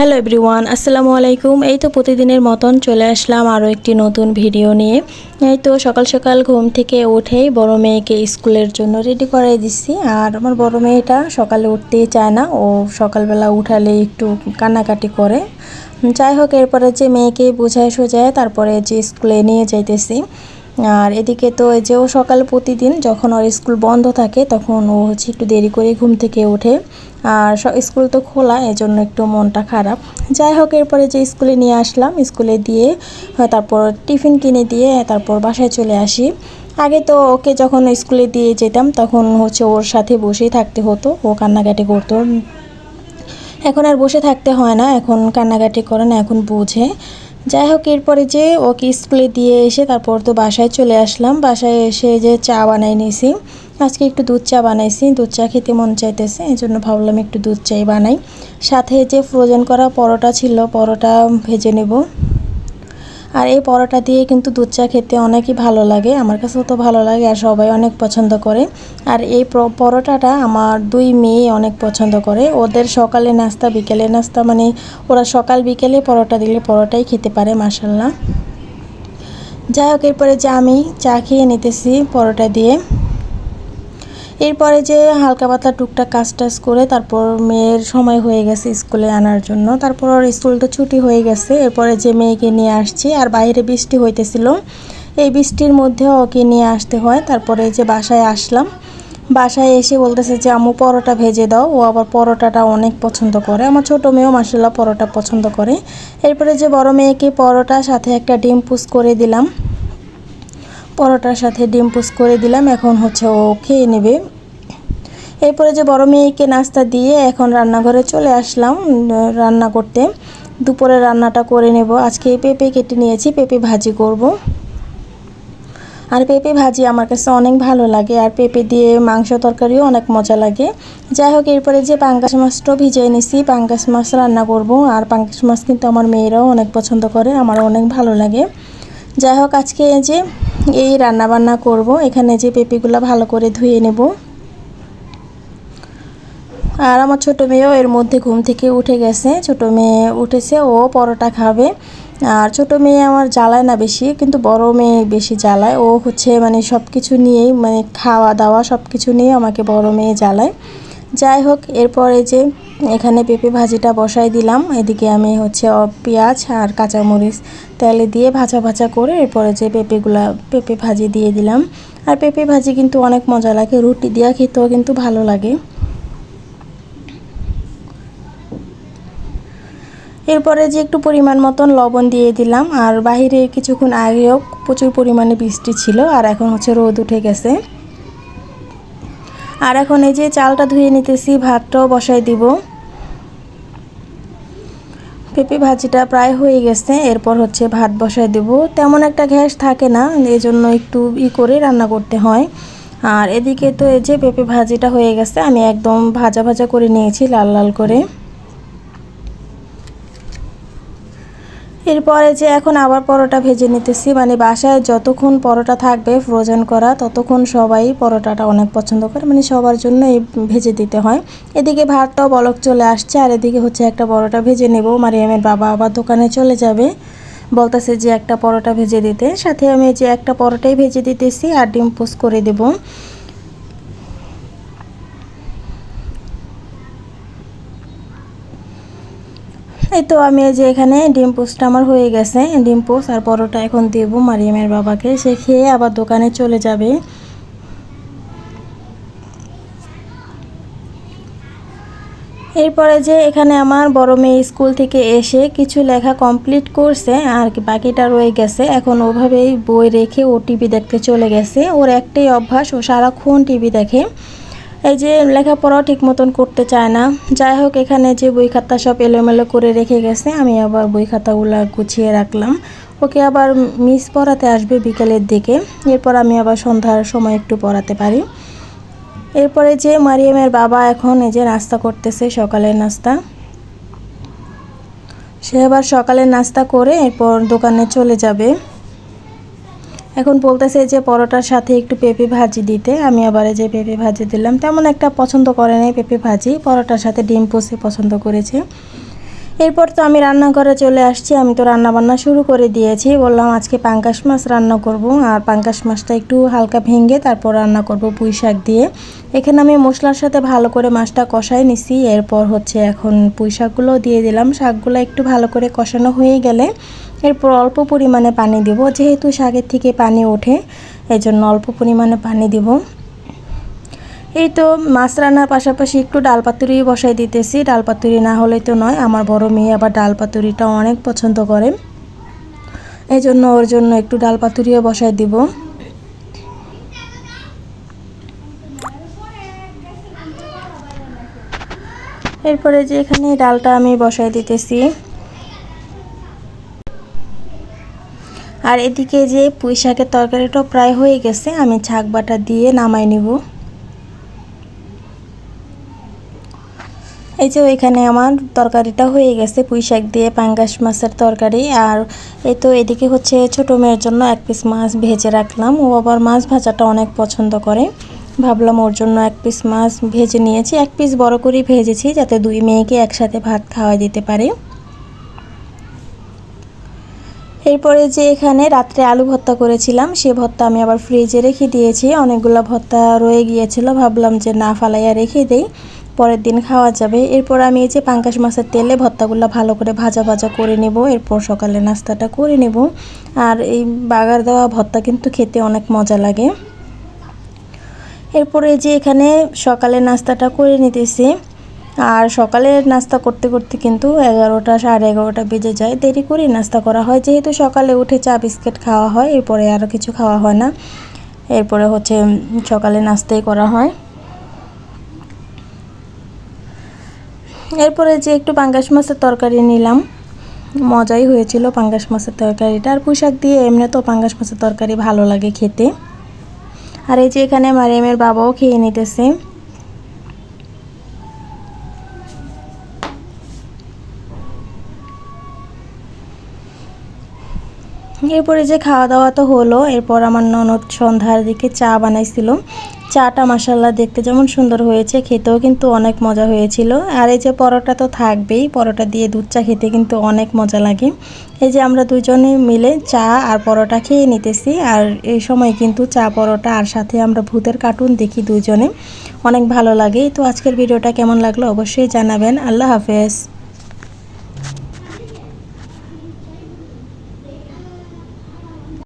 Hello everyone আসসালামু আলাইকুম এই তো প্রতিদিনের মতন চলে আসলাম আরও একটি নতুন ভিডিও নিয়ে। এই তো সকাল সকাল ঘুম থেকে উঠেই বড় মেয়েকে স্কুলের জন্য রেডি করাই দিচ্ছি আর আমার বড় মেয়েটা সকালে উঠতেই চায় না, ও সকালবেলা উঠালে একটু কান্নাকাটি করে। যাই হোক, এরপরে যে মেয়েকে বোঝায় সোজায় তারপরে যে স্কুলে নিয়ে যাইতেছি। আর এদিকে তো এই যে ও সকাল প্রতিদিন যখন ওর স্কুল বন্ধ থাকে, তখন ও হচ্ছে একটু দেরি করে ঘুম থেকে ওঠে। আর স্কুল তো খোলা, এজন্য একটু মনটা খারাপ। যাই হোক, এরপরে যে স্কুলে নিয়ে আসলাম, স্কুলে দিয়ে তারপর টিফিন কিনে দিয়ে, তারপর বাসায় চলে আসি। আগে তো ওকে যখন স্কুলে দিয়ে যেতাম, তখন হচ্ছে ওর সাথে বসেই থাকতে হতো, ও কান্নাকাটি করতো। এখন আর বসে থাকতে হয় না, এখন কান্নাকাটি করে না, এখন বোঝে। যাই হোক, এরপরে যে ওকে স্কুলে দিয়ে এসে তারপর তো বাসায় চলে আসলাম। বাসায় এসে যে চা বানাই নিয়েছি আজকে একটু দুধ চা বানাইছি। দুধ চা খেতে মন চাইতেছে এই জন্য ভাবলাম একটু দুধ চাই বানাই। সাথে যে ফ্রোজেন করা পরোটা ছিল, পরোটা ভেজে নেব। আর এই পরোটা দিয়ে কিন্তু দুধ চা খেতে অনেকই ভালো লাগে। আমার কাছেও তো ভালো লাগে আর সবাই অনেক পছন্দ করে। আর এই পরোটাটা আমার দুই মেয়ে অনেক পছন্দ করে। ওদের সকালে নাস্তা, বিকেলে নাস্তা মানে ওরা সকাল, বিকেলে পরোটা দিলে পরোটাই খেতে পারে মাসাল্লাহ যাই হোক, এরপরে যে আমি চা খেয়ে নিতেছি পরোটা দিয়ে। এরপরে যে হালকা পাতলা টুকটাক কাজ টাজ করে তারপর মেয়ের সময় হয়ে গেছে স্কুলে আনার জন্য। তারপর স্কুল তো ছুটি হয়ে গেছে। এরপরে যে মেয়েকে নিয়ে আসছি, আর বাইরে বৃষ্টি হইতেছিল। এই বৃষ্টির মধ্যে ওকে নিয়ে আসতে হয়। তারপরে যে বাসায় আসলাম, বাসায় এসে বলতেছে যে আমু পরোটা ভেজে দাও। ও আবার পরোটাটা অনেক পছন্দ করে। আমার ছোটো মেয়েও মাসাল্লাহ পরোটা পছন্দ করে। এরপরে যে বড় মেয়েকে পরোটা সাথে একটা ডিম পুস করে দিলাম। পরোটার সাথে ডিম পুস করে দিলাম, এখন হচ্ছে ও খেয়ে নেবে। এরপরে যে বড় মেয়েকে নাস্তা দিয়ে এখন রান্নাঘরে চলে আসলাম রান্না করতে। দুপুরে রান্নাটা করে নেব। আজকে পেঁপে কেটে নিয়েছি, পেঁপে ভাজি করব। আর পেঁপে ভাজি আমার কাছে অনেক ভালো লাগে, আর পেঁপে দিয়ে মাংস তরকারিও অনেক মজা লাগে। যাই হোক, এরপরে যে পাঙ্গাস মাছটাও ভিজিয়ে নিছি, পাঙ্গাস মাছ রান্না করব। আর পাঙ্গাস মাছ কিন্তু আমার মেয়েরাও অনেক পছন্দ করে, আমারও অনেক ভালো লাগে। যাই হোক, আজকে যে এই রান্না বান্না করব। এখানে যে পেঁপেগুলো ভালো করে ধুয়ে নেব। আর আমার ছোটো মেয়েও এর মধ্যে ঘুম থেকে উঠে গেছে। ছোটো মেয়ে উঠেছে, ও পরোটা খাবে। আর ছোটো মেয়ে আমার জ্বালায় না বেশি, কিন্তু বড় মেয়ে বেশি জ্বালায়। ও হচ্ছে মানে সব কিছু নিয়েই মানে খাওয়া দাওয়া সব কিছু নিয়ে আমাকে বড় মেয়ে জ্বালায়। যাই হোক, এরপরে যে এখানে পেঁপে ভাজিটা বসাই দিলাম। এদিকে আমি হচ্ছে পেঁয়াজ আর কাঁচামরিচ তেলে দিয়ে ভাজা ভাজা করে এরপরে যে পেঁপেগুলা পেঁপে ভাজি দিয়ে দিলাম। আর পেঁপে ভাজি কিন্তু অনেক মজা লাগে, রুটি দেওয়া খেতেও কিন্তু ভালো লাগে। এরপরে যে একটু পরিমাণ মতন লবণ দিয়ে দিলাম, আর বাইরে কিছুক্ষণ আগেও প্রচুর পরিমাণে বৃষ্টি ছিল, আর এখন হচ্ছে রোদ উঠে গেছে। আর এখন এই যে চালটা ধুয়ে নিতেছি, ভাতটাও বসাই দিব। পেঁপে ভাজিটা প্রায় হয়ে গেছে, এরপর হচ্ছে ভাত বসায় দেব। তেমন একটা গ্যাস থাকে না এই জন্য একটু ই করে রান্না করতে হয়। আর এদিকে তো এই যে পেঁপে ভাজিটা হয়ে গেছে, আমি একদম ভাজা ভাজা করে নিয়েছি, লাল লাল করে। এরপরে যে এখন আবার পরোটা ভেজে নিতেছি মানে বাসায় যতক্ষণ পরোটা থাকবে ফ্রোজেন করা, ততক্ষণ সবাই পরোটাটা অনেক পছন্দ করে মানে সবার জন্য এই ভেজে দিতে হয়। এদিকে ভাতটাও বলক চলে আসছে, আর এদিকে হচ্ছে একটা পরোটা ভেজে নেব। মারিয়ামের বাবা আবার দোকানে চলে যাবে, বলতেছে যে একটা পরোটা ভেজে দিতে। সাথে আমি যে একটা পরোটাই ভেজে দিতেছি আর ডিম পোস্ট করে দেবো। এই তো আমি যে এখানে ডিম পোস্টটা আমার হয়ে গেছে, ডিম পোস্ট আর পরোটা এখন দেবো মারিয়ামের বাবাকে, সে খেয়ে আবার দোকানে চলে যাবে। এরপরে যে এখানে আমার বড় মেয়ে স্কুল থেকে এসে কিছু লেখা কমপ্লিট করছে আর বাকিটা রয়ে গেছে, এখন ওভাবেই বই রেখে ও টিভি দেখতে চলে গেছে। ওর একটাই অভ্যাস, ও সারাক্ষণ টিভি দেখে। এই যে লেখাপড়াও ঠিক মতন করতে চায় না। যাই হোক, এখানে যে বই খাতা সব এলোমেলো করে রেখে গেছে, আমি আবার বই খাতাগুলো গুছিয়ে রাখলাম। ওকে আবার মিস পড়াতে আসবে বিকেলের দিকে। এরপর আমি আবার সন্ধ্যার সময় একটু পড়াতে পারি। এরপরে যে মারিয়ামের বাবা এখন এই যে নাস্তা করতেছে, সকালের নাস্তা। সে আবার সকালের নাস্তা করে এরপর দোকানে চলে যাবে। এখন বলতেছে যে পরোটার সাথে একটু পেঁপে ভাজি দিতে। আমি আবার যে পেঁপে ভাজি দিলাম। তেমন একটা পছন্দ করে নাই পেঁপে ভাজি। পরোটার সাথে ডিম পোষে পছন্দ করেছে। এরপর তো আমি রান্নাঘরে চলে আসছি, আমি তো রান্না বান্না শুরু করে দিয়েছি। বললাম আজকে পাঙ্কাশ মাছ রান্না করব, আর পাঙ্কাশ মাছটা একটু হালকা ভেঙে তারপর রান্না করব পুঁই শাক দিয়ে। এখানে আমি মশলার সাথে ভালো করে মাছটা কষাই নিছি, এরপর হচ্ছে এখন পুঁই শাকগুলো দিয়ে দিলাম। শাকগুলো একটু ভালো করে কষানো হয়ে গেলে এরপর অল্প পরিমাণে পানি দিব, যেহেতু শাকের থেকে পানি ওঠে, এজন্য অল্প পরিমাণে পানি দিব। এই তো মাছ রান্নার পাশাপাশি একটু ডাল পাতুরি বসাই দিতেছি। ডাল পাতুরি না হলে তো নয়, আমার বড় মেয়ে আবার ডাল পাতুরিটা অনেক পছন্দ করে। এই জন্য ওর জন্য একটু ডাল পাতুরিও বসাই দিব। এরপরে যে এখানে ডালটা আমি বসাই দিতেছি। আর এদিকে যে পুঁই শাকের তরকারিটা প্রায় হয়ে গেছে, আমি ছাক বাটা দিয়ে নামাই নিব। এই যে এখানে আমার তরকারিটা হয়ে গেছে, পুঁই শাক দিয়ে পাঙ্গাস মাছের তরকারি। আর এই তো এদিকে হচ্ছে ছোটো মেয়ের জন্য এক পিস মাছ ভেজে রাখলাম। ও আবার মাছ ভাজাটা অনেক পছন্দ করে। ভাবলাম ওর জন্য এক পিস মাছ ভেজে নিয়েছি। এক পিস বড় করেই ভেজেছি যাতে দুই মেয়েকে একসাথে ভাত খাওয়া দিতে পারে। এরপরে যে এখানে রাত্রে আলু ভর্তা করেছিলাম, সে ভর্তা আমি আবার ফ্রিজে রেখে দিয়েছি। অনেকগুলো ভর্তা রয়ে গিয়েছিল। ভাবলাম যে না ফালাইয়া রেখে দেই। পরের দিন খাওয়া যাবে। এরপর আমি এই যে পাঙ্কাশ মাছের তেলে ভর্তাগুলো ভালো করে ভাজা ভাজা করে নেব। এরপর সকালে নাস্তাটা করে নেব। আর এই বাগার দেওয়া ভর্তা কিন্তু খেতে অনেক মজা লাগে। এরপরে যে এখানে সকালে নাস্তাটা করে নিতেছি। আর সকালে নাস্তা করতে করতে কিন্তু এগারোটা সাড়ে এগারোটা বেজে যায়। দেরি করেই নাস্তা করা হয়। যেহেতু সকালে উঠে চা বিস্কিট খাওয়া হয়, এরপরে আরও কিছু খাওয়া হয় না। এরপরে হচ্ছে সকালে নাস্তাই করা হয়। এরপরে যে একটু পাঙ্গাস মাছের তরকারি নিলাম, মজাই হয়েছিল পাঙ্গাস মাছের তরকারিটা। আর পোশাক দিয়ে এমনি তো পাঙ্গাস মাছের তরকারি ভালো লাগে খেতে। আর এই যে এখানে মারিয়ামের বাবাও খেয়ে নিতেছে। এরপরে যে খাওয়া দাওয়া তো হলো, এরপর আমার ননদ সন্ধ্যার দিকে চা বানাইছিল। চাটা মাসাল্লাহ দেখতে যেমন সুন্দর হয়েছে, খেতেও কিন্তু অনেক মজা হয়েছিল। আর এই যে পরোটা তো থাকবেই, পরোটা দিয়ে দুধ চা খেতে কিন্তু অনেক মজা লাগে। এই যে আমরা দুজনে মিলে চা আর পরোটা খেয়ে নিতেছি, আর এই সময় কিন্তু চা, পরোটা আর সাথে আমরা ভূতের কার্টুন দেখি দুজনে। অনেক ভালো লাগে। তো আজকের ভিডিওটা কেমন লাগল অবশ্যই জানাবেন। আল্লাহ হাফেজ।